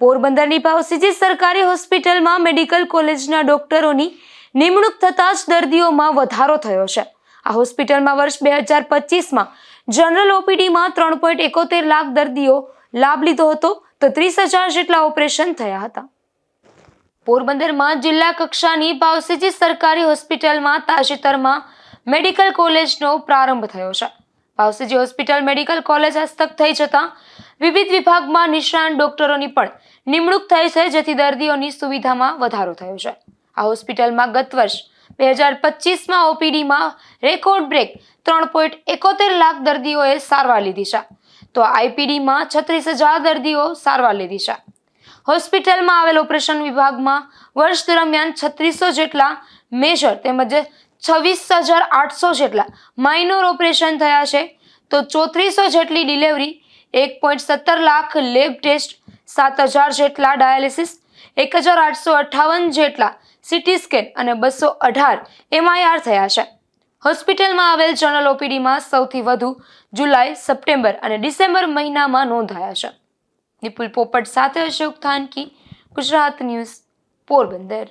પોરબંદરની પાવસીજી સરકારી હોસ્પિટલમાં મેડિકલ કોલેજના ડોક્ટરોની નિમણૂક થતાં જ દર્દીઓમાં વધારો થયો છે. આ હોસ્પિટલમાં વર્ષ બે હજાર પચીસમાં જનરલ ઓપીડીમાં ત્રણ પોઈન્ટ એકોતેર લાખ દર્દીઓ લાભ લીધો હતો તો ત્રીસ હજાર જેટલા ઓપરેશન થયા હતા. પોરબંદરમાં જિલ્લા કક્ષાની પાવસીજી સરકારી હોસ્પિટલમાં તાજેતરમાં મેડિકલ કોલેજનો પ્રારંભ થયો છે. પાવસીજી હોસ્પિટલ મેડિકલ કોલેજ હસ્તક થઈ જતાં વિવિધ વિભાગમાં નિષ્ણાંત ડોક્ટરોની પણ નિમણૂક થઈ છે, જેથી દર્દીઓની સુવિધામાં વધારો થયો છે. આ હોસ્પિટલમાં ગત વર્ષ બે હજાર પચીસમાં ઓપીડીમાં રેકોર્ડ બ્રેક ત્રણ પોઈન્ટ એકોતેર લાખ દર્દીઓએ સારવાર લીધી છે. તો આઈપીડીમાં છત્રીસ હજાર દર્દીઓ સારવાર લીધી છે. હોસ્પિટલમાં આવેલ ઓપરેશન વિભાગમાં વર્ષ દરમિયાન છત્રીસો જેટલા મેજર તેમજ છવ્વીસ હજાર આઠસો જેટલા માઇનોર ઓપરેશન થયા છે. તો ચોત્રીસો જેટલી ડિલિવરી એક પોઈન્ટ સત્તર લાખ લેબ ટેસ્ટ, સાત હજાર જેટલા ડાયાલિસિસ, એક હજાર આઠસો અઠ્ઠાવન જેટલા સિટી સ્કેન અને બસો અઢાર એમઆઈઆર થયા છે. હોસ્પિટલમાં આવેલ જનરલ ઓપીડીમાં સૌથી વધુ જુલાઈ, સપ્ટેમ્બર અને ડિસેમ્બર મહિનામાં નોંધાયા છે. નિપુલ પોપટ સાથે અશોક થાનકી, ગુજરાત ન્યૂઝ પોરબંદર.